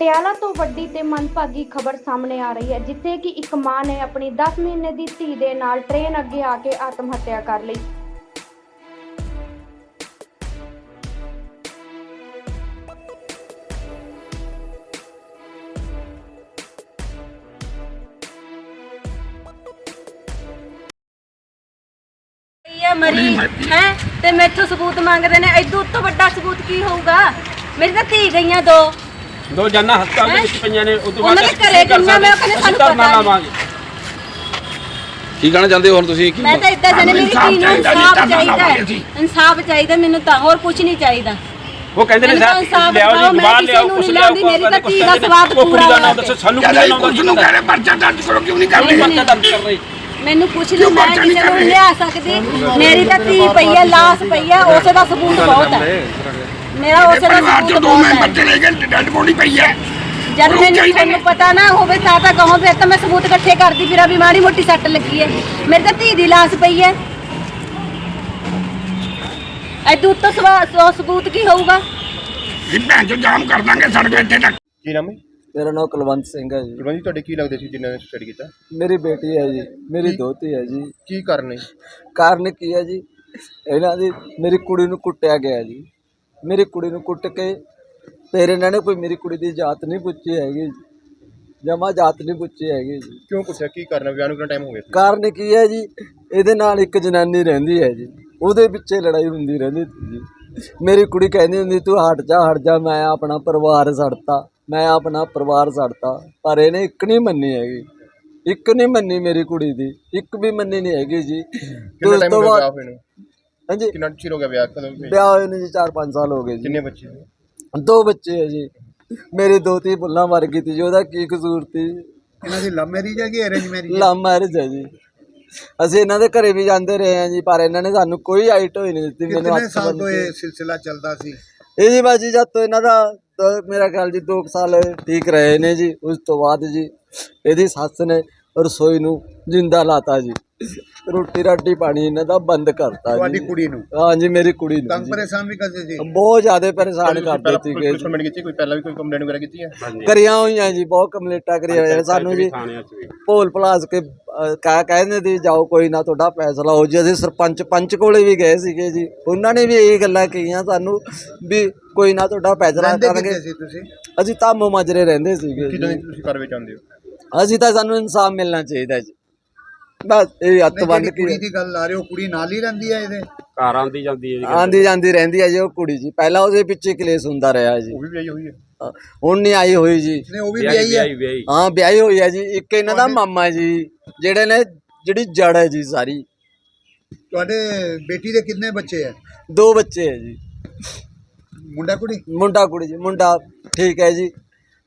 ਪਟਿਆਲਾ ਤੋਂ ਵੱਡੀ ਤੇ ਮੰਦਭਾਗੀ ਖਬਰ ਸਾਹਮਣੇ ਆ ਰਹੀ ਹੈ, ਜਿੱਥੇ ਕਿ ਇੱਕ ਮਾਂ ਨੇ ਆਪਣੀ 10 ਮਹੀਨੇ ਦੀ ਧੀ ਦੇ ਨਾਲ ਟ੍ਰੇਨ ਅੱਗੇ ਆ ਕੇ ਆਤਮ ਹੱਤਿਆ ਕਰ ਲਈ। ਇਹ ਮਰੀ ਹੈ ਤੇ ਮੈਥੋਂ ਸਬੂਤ ਮੰਗਦੇ ਨੇ ਐਦੂ ਤੋਂ ਵੱਡਾ ਸਬੂਤ ਕੀ ਹੋਊਗਾ? ਮੇਰੀ ਤਾਂ ਧੀ ਗਈਆਂ ਦੋ। ਦੋ ਜਾਨਾਂ ਹਸਪਤਾਲ ਦੇ ਵਿੱਚ ਪਈਆਂ ਨੇ ਉਦੋਂ ਉਹਨਾਂ ਦੇ ਘਰੇ ਗਈਆਂ ਮੈਂ ਕਹਿੰਦੇ ਸਾਨੂੰ ਪਤਾ ਨਹੀਂ। ਲਾਵਾਂਗੇ ਕੀ ਕਹਿਣਾ ਚਾਹੁੰਦੇ ਹੋ ਹੁਣ ਤੁਸੀਂ? ਕੀ ਮੈਂ ਤਾਂ ਇਦਾਂ ਜਾਨੇ ਮੇਰੀ ਧੀ ਨੂੰ ਇਨਸਾਫ ਚਾਹੀਦਾ ਹੈ। ਇਨਸਾਫ ਚਾਹੀਦਾ ਮੈਨੂੰ ਤਾਂ ਹੋਰ ਕੁਝ ਨਹੀਂ ਚਾਹੀਦਾ। ਉਹ ਕਹਿੰਦੇ ਨੇ ਇਨਸਾਫ ਲਿਆਓ ਜੀ ਬਾਹਰ ਲਿਆਓ ਨੂੰ ਕੁਛ ਨਹੀਂ ਲਿਆਓ ਮੇਰੀ ਤਾਂ ਧੀ ਦਾ ਸਵਾਦ ਪੂਰਾ ਨਾਮ ਦੱਸੋ ਸਾਨੂੰ ਕਿਹਦਾ ਇਹ ਨਾਮ ਕੁਝ ਨੂੰ ਕਹਿ ਰਹੇ ਪਰਚਾ ਦਰਜ ਕਰੋ ਕਿਉਂ ਨਹੀਂ ਕਰਦੇ? ਪਰਚਾ ਦਰਜ ਕਰ ਰਹੀ ਮੈਨੂੰ ਕੁਛ ਨਹੀਂ ਮੈਂ ਕਿਸੇ ਨੂੰ? ਲਿਆ ਸਕਦੀ। ਮੇਰੀ ਤਾਂ ਧੀ ਪਈ ਹੈ ਲਾਸ਼ ਪਈ ਹੈ ਉਸੇ ਦਾ ਸਬੂਤ ਬਹੁਤ ਹੈ। ਮੇਰਾ ਉਸੇ ਦਾ ਪਰਿਵਾਰ ਸਬੂਤ ਚ ਦੋ ਬਹੁਤ ਮੈਂਬਰ ਹੈ। ਚਲੇ ਗਏ ਡੈਡ ਬੋਡੀ ਪਈ ਹੈ। ਜਦ ਮੈਨੂੰ ਤੁਹਾਨੂੰ ਪਤਾ ਨਾ ਹੋਵੇ ਤਾਂ ਤਾਂ ਕਹੋ ਫਿਰ ਤਾਂ ਮੈਂ ਸਬੂਤ ਇਕੱਠੇ ਕਰਦੀ ਫਿਰਾਂ ਵੀ ਮਾੜੀ ਮੋਟੀ ਸੱਟ ਲੱਗੀ ਹੈ। ਮੇਰੇ ਤਾਂ ਧੀ ਦੀ ਲਾਸ਼ ਪਈ ਹੈ। ਐਦੂ ਉੱਤੋਂ ਸਵਾ- ਸੌ ਸਬੂਤ ਕੀ ਹੋਊਗਾ? ਇਹ ਭੈਣ ਚੋ ਜਾਮ ਕਰ ਦਾਂਗੇ ਸੜਕ ਇੱਥੇ ਤੱਕ। ਕੀ ਨਾਮ ਹੈ ਮੇਰਾ ਨਾਮ ਕੁਲਵੰਤ ਸਿੰਘ ਹੈ ਜੀ। ਗੁਰਵੰਤ ਜੀ ਤੁਹਾਡੇ ਕੀ ਲੱਗਦੇ ਸੀ ਜਿਨ੍ਹਾਂ ਨੇ ਸੁਸਾਈਡ ਕੀਤਾ? ਮੇਰੀ ਬੇਟੀ ਹੈ ਜੀ ਮੇਰੀ ਦੋਤੀ ਹੈ ਜੀ। ਕੀ ਕਾਰਨ ਹੈ ਕਾਰਨ ਕੀ ਹੈ ਜੀ? ਇਹਨਾਂ ਦੀ ਮੇਰੀ ਕੁੜੀ ਨੂੰ ਕੁੱਟਿਆ ਗਿਆ ਜੀ। ਮੇਰੀ ਕੁੜੀ ਨੂੰ ਕੁੱਟ ਕੇ ਫਿਰ ਇਹਨਾਂ ਨੇ ਕੋਈ ਮੇਰੀ ਕੁੜੀ ਦੀ ਜਾਤ ਨਹੀਂ ਪੁੱਛੀ ਹੈਗੀ ਜੀ। ਜਮਾ ਜਾਤ ਨਹੀਂ ਪੁੱਛੀ ਹੈਗੀ ਜੀ। ਕਿਉਂ ਪੁੱਛਿਆ? ਕੀ ਕਾਰਨ ਵਿਆਹ ਨੂੰ ਕਿੰਨਾ ਟਾਈਮ ਹੋ ਗਿਆ ਸੀ? ਕਾਰਨ ਕੀ ਹੈ ਜੀ? ਇਹਦੇ ਨਾਲ ਇੱਕ ਜਨਾਨੀ ਰਹਿੰਦੀ ਹੈ ਜੀ। ਉਹਦੇ ਪਿੱਛੇ ਲੜਾਈ ਹੁੰਦੀ ਰਹਿੰਦੀ ਸੀ ਜੀ। ਮੇਰੀ ਕੁੜੀ ਕਹਿੰਦੀ ਹੁੰਦੀ ਤੂੰ ਹਟ ਜਾ ਹਟ ਜਾ ਮੈਂ ਆਪਣਾ ਪਰਿਵਾਰ ਛੱਡਤਾ ਮੈਂ ਆਪਣਾ ਪਰਿਵਾਰ ਛੱਡਤਾ ਪਰ ਇਹਨੇ ਇੱਕ ਨਹੀਂ ਮੰਨੀ ਹੈਗੀ। ਇੱਕ ਨਹੀਂ ਮੰਨੀ ਮੇਰੀ ਕੁੜੀ ਦੀ। ਇੱਕ ਵੀ ਮੰਨੀ ਨਹੀਂ ਹੈਗੀ ਜੀ। ਤੇ ਕਿੰਨਾ ਉਸ ਟਾਈਮ ਤੋਂ ਹੋ ਗਿਆ ਵਿਆਹ ਬਾਅਦ ਹੋਏ ਨੂੰ? ਹਾਂਜੀ। ਕਿੰਨਾ ਚਿਰ ਹੋ ਗਿਆ ਵਿਆਹ ਕਦੋਂ ਹੋਇਆ? ਵਿਆਹ ਹੋਏ ਨੂੰ ਜੀ 4-5 ਸਾਲ ਹੋ ਗਏ ਜੀ। ਕਿੰਨੇ ਬੱਚੇ ਨੇ? ਦੋ ਬੱਚੇ ਹੈ ਜੀ। ਮੇਰੀ ਦੋਤੀ ਬੁੱਲਾ ਮਰ ਗਈ ਤੀ ਜੀ ਉਹਦਾ ਕੀ ਕਸੂਰ ਤੀ? ਇਹਨਾਂ ਦੀ ਲਵ ਮੈਰਿਜ ਹੈ ਕਿ ਅਰੇਂਜ ਮੈਰਿਜ ਲਵ ਮੈਰਿਜ ਹੈ ਜੀ। ਅਸੀਂ ਇਹਨਾਂ ਦੇ ਘਰੇ ਵੀ ਜਾਂਦੇ ਰਹੇ ਹਾਂ ਜੀ ਪਰ ਇਹਨਾਂ ਨੇ ਸਾਨੂੰ ਕੋਈ ਆਈਟ ਹੋਈ ਨਹੀਂ ਦਿੱਤੀ ਮੈਨੂੰ ਕਿੰਨੇ ਹੱਥ ਸਾਲ ਬੰਨ੍ਹ ਤੋਂ ਕੇ। ਇਹ ਸਿਲਸਿਲਾ ਚੱਲਦਾ ਸੀ? ਇਹ ਜੀ ਬਾਜੀ ਜਦ ਤੋਂ ਇਹਨਾਂ ਦਾ ਦ- ਮੇਰਾ ਖਿਆਲ ਜੀ 2 ਸਾਲ ਠੀਕ ਰਹੇ ਨੇ ਜੀ ਉਸ ਤੋਂ ਬਾਅਦ ਜੀ ਇਹਦੀ ਸੱਸ ਨੇ ਰਸੋਈ ਨੂੰ ਜਿੰਦਾ ਲਾਤਾ ਜੀ। ਰੋਟੀ ਰਾਟੀ ਪਾਣੀ ਇਹਨਾਂ ਦਾ ਬੰਦ ਕਰਤਾ ਤੁਹਾਡੀ ਜੀ। ਕੁੜੀ ਨੂੰ? ਹਾਂ ਜੀ ਮੇਰੀ ਕੁੜੀ ਨੂੰ ਤੰਗ ਜੀ। ਪਰੇਸ਼ਾਨ ਵੀ ਕਰਦੇ ਸੀ? ਬਹੁਤ ਜ਼ਿਆਦਾ ਪਰੇਸ਼ਾਨ ਪਹਿਲਾਂ ਸੀਗੇ ਕੋਈ ਜੀ। ਕੰਪਲੇਂਟ ਕੀਤੀ ਕੋਈ ਪਹਿਲਾਂ ਵੀ ਕੋਈ ਕੰਪਲੇਂਟ ਵਗੈਰਾ ਕੀਤੀ ਹੈ? ਕਰੀਆਂ ਹੋਈਆਂ ਜੀ ਬਹੁਤ ਕੰਪਲੀਟਾਂ ਕਰੀਆਂ ਹੋਈਆਂ। ਸਾਨੂੰ ਜੀ ਭੋਲ ਭਲਾਸ ਕੇ ਅਹ, ਕਹਿ ਕਹਿੰਦੇ ਦੀ ਜਾਓ ਕੋਈ ਨਾ ਤੁਹਾਡਾ ਫੈਸਲਾ ਹੋ ਜੀ। ਅਸੀਂ ਸਰਪੰਚ ਪੰਚ ਕੋਲੇ ਵੀ ਗਏ ਸੀਗੇ ਜੀ। ਉਹਨਾਂ ਨੇ ਵੀ ਇਹੀ ਗੱਲਾਂ ਕਹੀਆਂ ਸਾਨੂੰ ਵੀ ਕੋਈ ਨਾ ਤੁਹਾਡਾ ਫੈਸਲਾ ਰਹਿੰਦੇ ਕਰਨਗੇ ਕਿੱਥੇ ਸੀ ਤੁਸੀਂ? ਅਸੀਂ ਧਾਮੋ ਮਾਜਰੇ ਰਹਿੰਦੇ ਸੀਗੇ ਕਿਦਾਂ ਜੀ। ਦੀ ਤੁਸੀਂ ਕਾਰਵਾਈ ਚਾਹੁੰਦੇ ਹੋ? ਅਸੀਂ ਤਾਂ ਸਾਨੂੰ ਇਨਸਾਫ ਮਿਲਣਾ ਚਾਹੀਦਾ ਜੀ। ਬਸ ਇਹ ਹੱਥ ਨਹੀਂ, ਬੰਨ ਜਿਹੜੀ ਕੁੜੀ ਕੇ ਦੀ ਗੱਲ ਆ ਰਹੀ ਉਹ ਕੁੜੀ ਨਾਲ ਹੀ ਰਹਿੰਦੀ ਹੈ ਇਹਦੇ? ਘਰ ਆਂਦੀ ਜਾਂਦੀ ਹੈ ਜੀ ਆਂਦੀ ਜਾਂਦੀ ਰਹਿੰਦੀ ਹੈ ਜੀ ਉਹ ਕੁੜੀ ਜੀ। ਪਹਿਲਾਂ ਉਹਦੇ ਪਿੱਛੇ ਕਲੇਸ਼ ਹੁੰਦਾ ਰਿਹਾ ਜੀ। ਉਹ ਵੀ ਵਿਆਹੀ ਹੋਈ ਹੈ ਹਾਂ, ਹੁਣ ਨਹੀਂ ਆਈ ਹੋਈ ਜੀ। ਨੇ ਉਹ ਵੀ ਵਿਆਹੀ ਹੈ ਹਾਂ ਵਿਆਹੀ ਹੋਈ ਹੈ ਜੀ। ਇੱਕ ਇਹਨਾਂ ਦਾ ਮਾਮਾ ਜੀ ਜਿਹੜੇ ਨੇ ਜਿਹੜੀ ਜੜ ਹੈ ਜੀ ਸਾਰੀ। ਤੁਹਾਡੇ ਬੇਟੀ ਦੇ ਕਿੰਨੇ ਬੱਚੇ ਹੈ ਦੋ ਬੱਚੇ ਹੈ ਜੀ। ਮੁੰਡਾ ਕੁੜੀ? ਮੁੰਡਾ ਕੁੜੀ ਜੀ ਮੁੰਡਾ ਠੀਕ ਹੈ ਜੀ।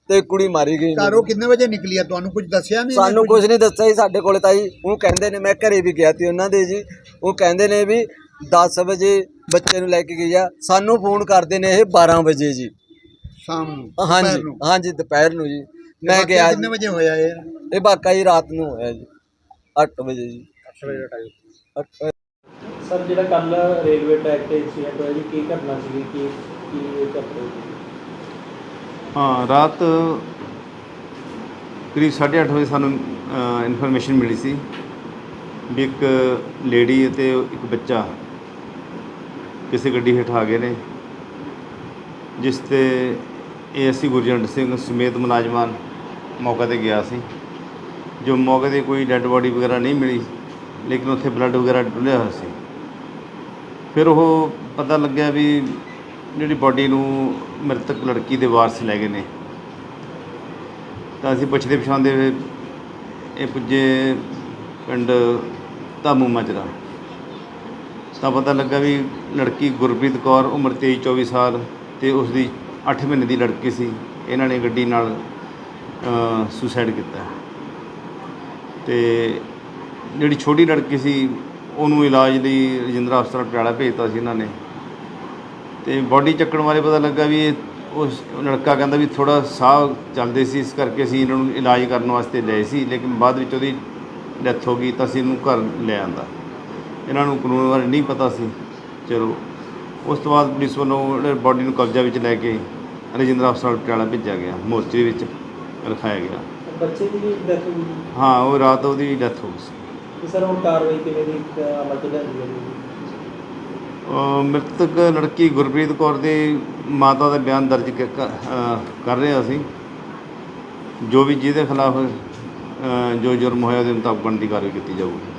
ਤੇ ਕੁੜੀ ਮਾਰੀ ਗਈ। ਘਰੋਂ ਕਿੰਨੇ ਵਜੇ ਨਿਕਲੀ ਆ? ਤੁਹਾਨੂੰ ਕੁਝ ਦੱਸਿਆ ਨਹੀਂ ਸਾਨੂੰ ਕੁਝ? ਨਹੀਂ ਦੱਸਿਆ ਜੀ ਸਾਡੇ ਕੋਲੇ ਤਾਂ ਜੀ ਉਹ ਕਹਿੰਦੇ ਨੇ ਮੈਂ ਘਰੇ ਵੀ ਗਿਆ ਸੀ ਉਹਨਾਂ ਦੇ ਜੀ। ਉਹ ਕਹਿੰਦੇ ਨੇ ਵੀ 10 ਵਜੇ ਬੱਚੇ ਨੂੰ ਲੈ ਕੇ ਗਈ ਆ। ਸਾਨੂੰ ਫੋਨ ਕਰਦੇ ਨੇ ਇਹ 12 ਵਜੇ ਜੀ। ਸ਼ਾਮ ਨੂੰ ਹਾਂਜੀ। ਹਾਂਜੀ ਦੁਪਹਿਰ ਨੂੰ ਜੀ। ਮੈਂ ਗਿਆ ਕਿੰਨੇ ਵਜੇ ਹੋਇਆ ਇਹ? ਇਹ ਵਾਕਾ ਜੀ ਰਾਤ ਨੂੰ ਹੋਇਆ ਜੀ। 8 ਵਜੇ ਜੀ। 8 ਸਰ ਜਿਹੜਾ ਕੱਲ ਰੇਲਵੇ ਟਰੈਕ ਤੇ ਇੰਸੀਡੈਂਟ ਹੋਇਆ ਜੀ ਕੀ ਘਟਨਾ ਸੀਗੀ? ਕੀ ਕੀ ਇਹ ਘਟਨਾ ਸੀ ਹਾਂ, ਰਾਤ ਕਰੀਬ 8:30 ਵਜੇ ਸਾਨੂੰ ਇਨਫੋਰਮੇਸ਼ਨ ਮਿਲੀ ਸੀ ਵੀ ਇੱਕ ਲੇਡੀ ਅਤੇ ਇੱਕ ਬੱਚਾ ਕਿਸੇ ਗੱਡੀ ਹੇਠ ਆ ਗਏ ਨੇ, ਜਿਸ ਤੇ ਏਐਸਸੀ ਗੁਰਜੰਟ ਸਿੰਘ ਸਮੇਤ ਮੁਲਾਜ਼ਮਾਂ ਮੌਕੇ ਤੇ ਗਿਆ ਸੀ। ਜੋ ਮੌਕੇ ਤੇ ਕੋਈ ਡੈੱਡ ਬੋਡੀ ਵਗੈਰਾ ਨਹੀਂ ਮਿਲੀ, ਲੇਕਿਨ ਉੱਥੇ ਬਲੱਡ ਵਗੈਰਾ ਡੁੱਲਿਆ ਹੋਇਆ ਸੀ। ਫਿਰ ਉਹ ਪਤਾ ਲੱਗਿਆ ਵੀ ਜਿਹੜੀ ਬਾਡੀ ਨੂੰ ਮ੍ਰਿਤਕ ਲੜਕੀ ਦੇ ਵਾਰਸ ਲੈ ਗਏ ਨੇ। ਤਾਂ ਅਸੀਂ ਪੁੱਛਦੇ ਪਛਾਣਦੇ ਹੋਏ ਇਹ ਪੁੱਜੇ ਪਿੰਡ ਧਾਮੂ ਮਾਜਰਾ। ਤਾਂ ਪਤਾ ਲੱਗਾ ਵੀ ਲੜਕੀ ਗੁਰਪ੍ਰੀਤ ਕੌਰ ਉਮਰ 23 24 ਸਾਲ ਤੇ ਉਸ ਦੀ 8 ਮਹੀਨੇ ਦੀ ਲੜਕੀ ਸੀ। ਇਹਨਾਂ ਨੇ ਗੱਡੀ ਨਾਲ ਸੁਸਾਈਡ ਕੀਤਾ। ਤੇ ਜਿਹੜੀ ਛੋਟੀ ਲੜਕੀ ਸੀ, ਉਹਨੂੰ ਇਲਾਜ ਲਈ ਰਜਿੰਦਰਾ ਹਸਪਤਾਲ ਪਟਿਆਲਾ ਭੇਜਤਾ ਸੀ ਇਹਨਾਂ ਨੇ। ਤੇ ਬਾਡੀ ਚੱਕਣ ਬਾਰੇ ਪਤਾ ਲੱਗਾ ਵੀ ਇਹ ਉਸ ਲੜਕਾ ਕਹਿੰਦਾ ਵੀ ਥੋੜਾ ਸਾਹ ਚੱਲਦੇ ਸੀ ਇਸ ਕਰਕੇ ਅਸੀਂ ਇਹਨਾਂ ਨੂੰ ਇਲਾਜ ਕਰਨ ਵਾਸਤੇ ਲਏ ਸੀ ਲੇਕਿਨ ਬਾਅਦ ਵਿੱਚ ਉਹਦੀ ਡੈਥ ਹੋ ਗਈ ਤਾਂ ਅਸੀਂ ਇਹਨੂੰ ਘਰ ਲੈ ਆਂਦਾ। ਇਹਨਾਂ ਨੂੰ ਕਾਨੂੰਨ ਬਾਰੇ ਨਹੀਂ ਪਤਾ ਸੀ। ਚਲੋ ਉਸ ਤੋਂ ਬਾਅਦ ਪੁਲਿਸ ਵੱਲੋਂ ਬਾਡੀ ਨੂੰ ਕਬਜ਼ਾ ਵਿੱਚ ਲੈ ਕੇ ਰਜਿੰਦਰਾ ਹਸਪਤਾਲ ਪਟਿਆਲਾ ਭੇਜਿਆ ਗਿਆ ਮੋਰਚਰੀ ਵਿੱਚ ਰਖਾਇਆ ਗਿਆ। ਬੱਚੇ ਦੀ ਵੀ ਡੈਥ ਹੋ ਗਈ। ਹਾਂ ਉਹ ਰਾਤ ਉਹਦੀ ਡੈਥ ਹੋ ਗਈ ਸੀ। ਸਰ ਹੁਣ ਕਾਰਵਾਈ ਕਿਵੇਂ ਦੀ ਅਮਲ ਚ ਹੈ ਮ੍ਰਿਤਕ ਲੜਕੀ ਗੁਰਪ੍ਰੀਤ ਕੌਰ ਦੀ ਮਾਤਾ ਦਾ ਬਿਆਨ ਦਰਜ ਕ- ਕ- ਅਹ, ਕਰ ਰਹੇ ਅਸੀਂ। ਜੋ ਵੀ ਜਿਹਦੇ ਖਿਲਾਫ ਜੋ ਜੁਰਮ ਹੋਇਆ ਉਹਦੇ ਮੁਤਾਬਕ ਬਣਦੀ ਕਾਰਵਾਈ ਕੀਤੀ ਜਾਊਗੀ।